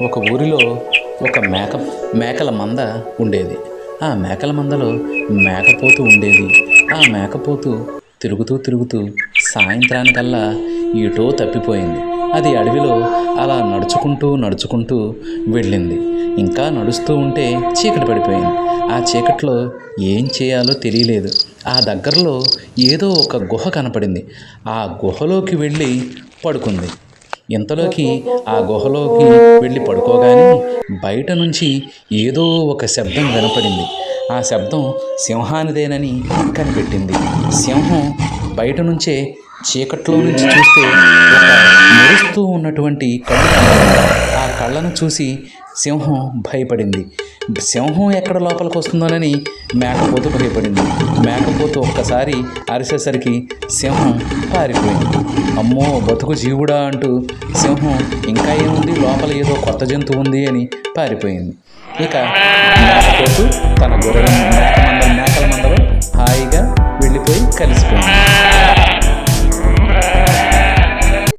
ఒక ఊరిలో ఒక మేక మేకల మంద ఉండేది. ఆ మేకల మందలో మేకపోతు ఉండేది. ఆ మేకపోతు తిరుగుతూ తిరుగుతూ సాయంత్రానికల్లా ఎటో తప్పిపోయింది. అది అడవిలో అలా నడుచుకుంటూ నడుచుకుంటూ వెళ్ళింది. ఇంకా నడుస్తూ ఉంటే చీకటి పడిపోయింది. ఆ చీకట్లో ఏం చేయాలో తెలియలేదు. ఆ దగ్గరలో ఏదో ఒక గుహ కనపడింది. ఆ గుహలోకి వెళ్ళి పడుకుంది. ఇంతలోకి ఆ గుహలోకి వెళ్ళి పడుకోగానే బయట నుంచి ఏదో ఒక శబ్దం వినపడింది. ఆ శబ్దం సింహానిదేనని కనిపెట్టింది. సింహం బయట నుంచే చీకట్లో నుంచి చూస్తే ఒక మెరుస్తూ ఉన్నటువంటి కళ్ళు ఆ కళ్ళను చూసి సింహం భయపడింది. సింహం ఎక్కడ లోపలికి వస్తుందోనని మేకపోతు భయపడింది. మేకపోతు ఒక్కసారి అరిసేసరికి సింహం పారిపోయింది. అమ్మో బతుకు జీవుడా అంటూ సింహం ఇంకా ఏముంది? లోపల ఏదో కొత్త జంతువు ఉంది అని పారిపోయింది. ఇక మేకపోతు తన గొర్రెల మేక మేకల మందరం హాయిగా వెళ్ళిపోయి కలిసిపోయింది.